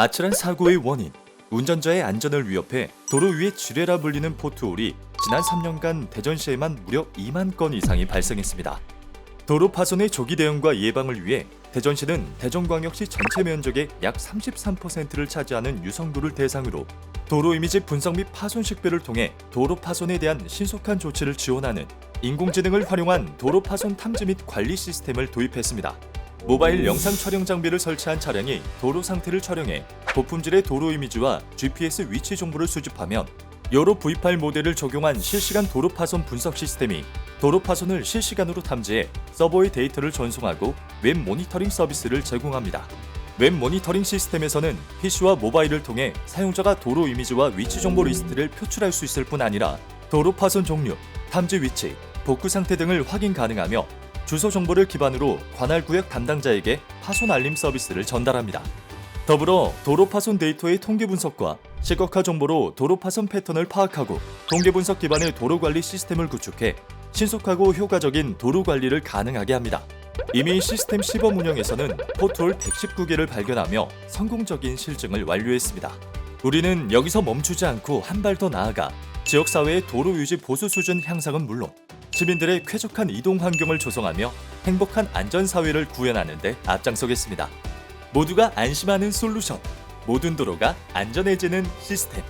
아찔한 사고의 원인, 운전자의 안전을 위협해 도로 위에 지뢰라 불리는 포트홀이 지난 3년간 대전시에만 무려 2만 건 이상이 발생했습니다. 도로 파손의 조기 대응과 예방을 위해 대전시는 대전광역시 전체 면적의 약 33%를 차지하는 유성도를 대상으로 도로 이미지 분석 및 파손 식별을 통해 도로 파손에 대한 신속한 조치를 지원하는 인공지능을 활용한 도로 파손 탐지 및 관리 시스템을 도입했습니다. 모바일 영상 촬영 장비를 설치한 차량이 도로 상태를 촬영해 고품질의 도로 이미지와 GPS 위치 정보를 수집하면 여러 V8 모델을 적용한 실시간 도로 파손 분석 시스템이 도로 파손을 실시간으로 탐지해 서버의 데이터를 전송하고 웹 모니터링 서비스를 제공합니다. 웹 모니터링 시스템에서는 PC와 모바일을 통해 사용자가 도로 이미지와 위치 정보 리스트를 표출할 수 있을 뿐 아니라 도로 파손 종류, 탐지 위치, 복구 상태 등을 확인 가능하며 주소 정보를 기반으로 관할 구역 담당자에게 파손 알림 서비스를 전달합니다. 더불어 도로 파손 데이터의 통계 분석과 시각화 정보로 도로 파손 패턴을 파악하고 통계 분석 기반의 도로 관리 시스템을 구축해 신속하고 효과적인 도로 관리를 가능하게 합니다. 이미 시스템 시범 운영에서는 포트홀 119개를 발견하며 성공적인 실증을 완료했습니다. 우리는 여기서 멈추지 않고 한 발 더 나아가 지역 사회의 도로 유지 보수 수준 향상은 물론 시민들의 쾌적한 이동 환경을 조성하며 행복한 안전 사회를 구현하는 데 앞장서겠습니다. 모두가 안심하는 솔루션. 모든 도로가 안전해지는 시스템.